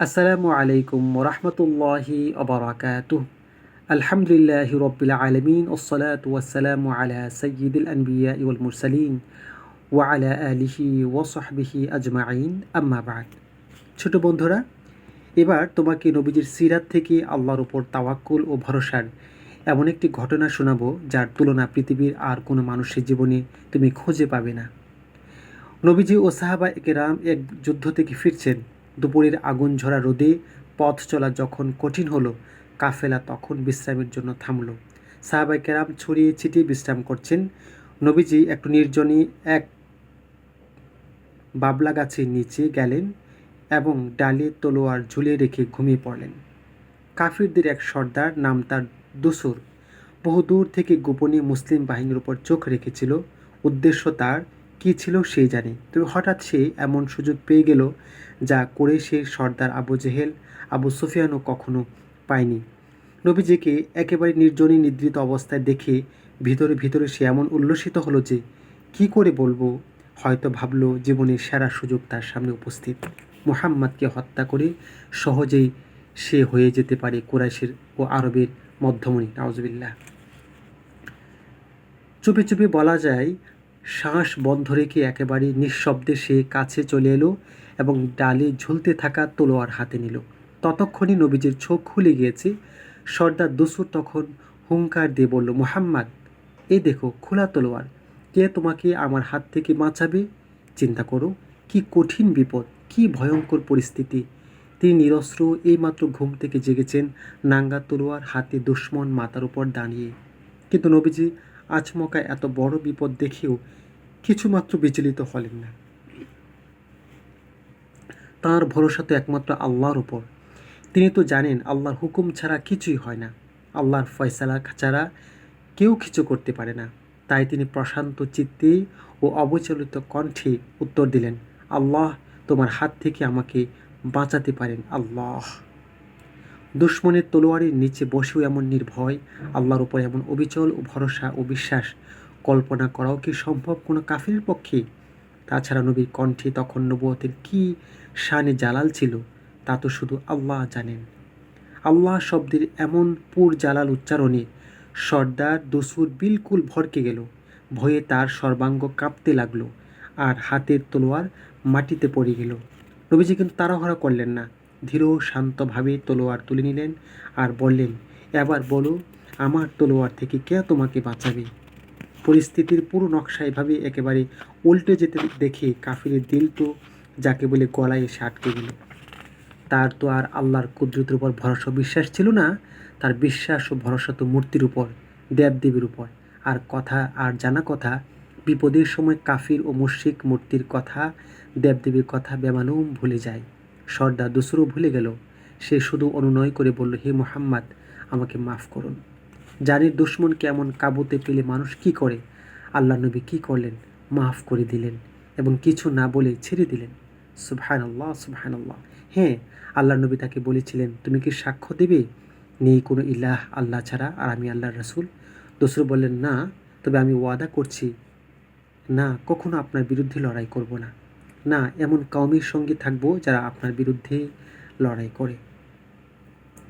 আসসালামু আলাইকুম ওরহমতুল্লাহি অবরাকাতুহ আলহামদুলিল্লাহ রব্বিল আলমিন ওসলাত ওয়াসালামু আলা সৈয়দুল আনবিয়া ইউল মুরসালিন ওয়া আলা আলিহি ওয়াসহবিহি আজমাইন। আম্মা বাদ। ছোট বন্ধুরা, এবার তোমাকে নবীজির সিরাত থেকে আল্লাহর উপর তাওয়াক্কুল ও ভরসার এমন একটি ঘটনা শোনাবো, যার তুলনা পৃথিবীর আর কোনো মানুষের জীবনে তুমি খুঁজে পাবে না। নবীজি ও সাহাবা একেরাম এক যুদ্ধ থেকে ফিরছেন। দুপুরের আগুন ঝরা রোদে পথ চলা যখন কঠিন হলো, কাফেলা তখন বিশ্রামের জন্য থামল। সাহাবাই কেরাম ছড়িয়ে ছিটিয়ে বিশ্রাম করছেন। নবীজি একটু নির্জনে এক বাবলা গাছের নিচে গেলেন এবং ডালে তলোয়ার ঝুলিয়ে রেখে ঘুমিয়ে পড়লেন। কাফিরদের এক সর্দার নাম তার দুসুর। বহু দূর থেকে গোপনে মুসলিম বাহিনীর উপর চোখ রেখেছিল। উদ্দেশ্য তার কী ছিল সেই জানে। তবে হঠাৎ সে এমন সুযোগ পেয়ে গেল যা করে সে সর্দার আবু জেহেল, আবু সুফিয়ানও কখনো পায়নি। নবীজিকে একেবারে নির্জনী নিদ্রিত অবস্থায় দেখে ভিতরে ভিতরে সে এমন উল্লসিত হলো যে, কি করে বলব? হয়তো ভাবলো জীবনের সেরা সুযোগ তার সামনে উপস্থিত। মোহাম্মদকে হত্যা করে সহজেই সে হয়ে যেতে পারে কুরাইশের ও আরবের মধ্যমণি। নাওজবিল্লাহ চুপে চুপে বলা যায় শ্বাস বন্ধ রেখে একেবারে নিঃশব্দে সে কাছে চলে এলো এবং ডালে ঝুলতে থাকা তলোয়ার হাতে নিল। ততক্ষণে নবীজির চোখ খুলে গিয়েছে। সর্দার দুসুর তখন হুঙ্কার দিয়ে বলল, মোহাম্মদ, এ দেখো খোলা তলোয়ার। কে তোমাকে আমার হাত থেকে বাঁচাবে? চিন্তা করো, কি কঠিন বিপদ, কি ভয়ঙ্কর পরিস্থিতি। তিনি নিরস্ত্র এইমাত্র ঘুম থেকে জেগেছেন নাঙ্গা তলোয়ার হাতে দুশ্মন মাথার উপর দাঁড়িয়ে। কিন্তু নবীজি আচমকা এত বড় বিপদ দেখেও কিছুমাত্র বিচলিত হলেন না। তাঁর ভরসা তো একমাত্র আল্লাহর উপর। তিনি তো জানেন, আল্লাহর হুকুম ছাড়া কিছুই হয় না। আল্লাহর ফয়সালা ছাড়া কেউ কিছু করতে পারে না। তাই তিনি প্রশান্ত চিত্তে ও অবচলিত কণ্ঠে উত্তর দিলেন, আল্লাহ, তোমার হাত থেকে আমাকে বাঁচাতে পারেন, আল্লাহ। দুশ্মনের তলোয়ারের নিচে বসেও এমন নির্ভয়, আল্লাহর উপর এমন অবিচল ও ভরসা ও বিশ্বাস। কল্পনা করাও কি সম্ভব কোনো কাফির পক্ষে? তাছাড়া নবীর কণ্ঠে তখন নবতের কি শানে জালাল ছিল, তা তো শুধু আল্লাহ জানেন। আল্লাহ শব্দের এমন পুর জালাল উচ্চারণে সর্দার দসুর বিলকুল ভরকে গেল, ভয়ে তার সর্বাঙ্গ কাঁপতে লাগল আর হাতের তলোয়ার মাটিতে পড়ে গেল। নবীজি কিন্তু তাড়াহড়া করলেন না। ধীর শান্তভাবে তলোয়ার তুলে নিলেন আর বললেন, এবার বলো, আমার তলোয়ার থেকে কে তোমাকে বাঁচাবে? পরিস্থিতির পুরো নকশা এভাবে একেবারে উল্টে যেতে দেখে কাফিরের দিল তো যাকে বলে গলায় এসে আটকে গেল। তার তো আর আল্লাহর কুদরতের উপর ভরসা বিশ্বাস ছিল না, তার বিশ্বাস ও ভরসা তো মূর্তির উপর, দেবদেবীর উপর। আর কথা আর জানা কথা, বিপদের সময় কাফির ও মুশিক মূর্তির কথা, দেবদেবীর কথা বেমানুম ভুলে যায়। সর্দার দুসরও ভুলে গেল। সে শুধু অনুনয় করে বলল, হে মোহাম্মদ, আমাকে মাফ করুন। জানির দুশ্মন কেমন কাবুতে পেলে মানুষ কি করে? আল্লাহ নবী কি করলেন? মাফ করে দিলেন এবং কিছু না বলে ছেড়ে দিলেন। সুবহান আল্লাহ সুবহান আল্লাহ হ্যাঁ আল্লাহ নবী তাকে বলেছিলেন, তুমি কি সাক্ষ্য দেবে? নেই কোনো ইলাহ আল্লাহ ছাড়া আর আমি আল্লাহ রসুল। দোসরু বললেন, না, তবে আমি ওয়াদা করছি। না, কখনো আপনার বিরুদ্ধে লড়াই করব না। না, এমন কওমের সঙ্গে থাকব যারা আপনার বিরুদ্ধে লড়াই করে।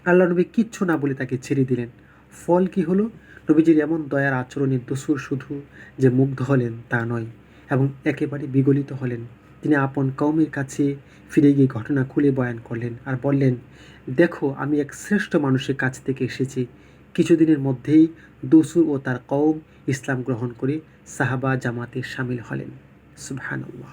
আল্লাহ নবী কিচ্ছু না বলে তাকে ছেড়ে দিলেন। ফল কি হলো? নবীজির এমন দয়ার আচরণের দোসুর শুধু যে মুগ্ধ হলেন তা নয়, এবং একেবারে বিগলিত হলেন। তিনি আপন কৌমের কাছে ফিরে গিয়ে ঘটনা খুলে বয়ান করলেন আর বললেন, দেখো, আমি এক শ্রেষ্ঠ মানুষের কাছ থেকে এসেছি। কিছুদিনের মধ্যেই দসুর ও তার কৌম ইসলাম গ্রহণ করে সাহাবা জামাতে সামিল হলেন। সুবহানাল্লাহ।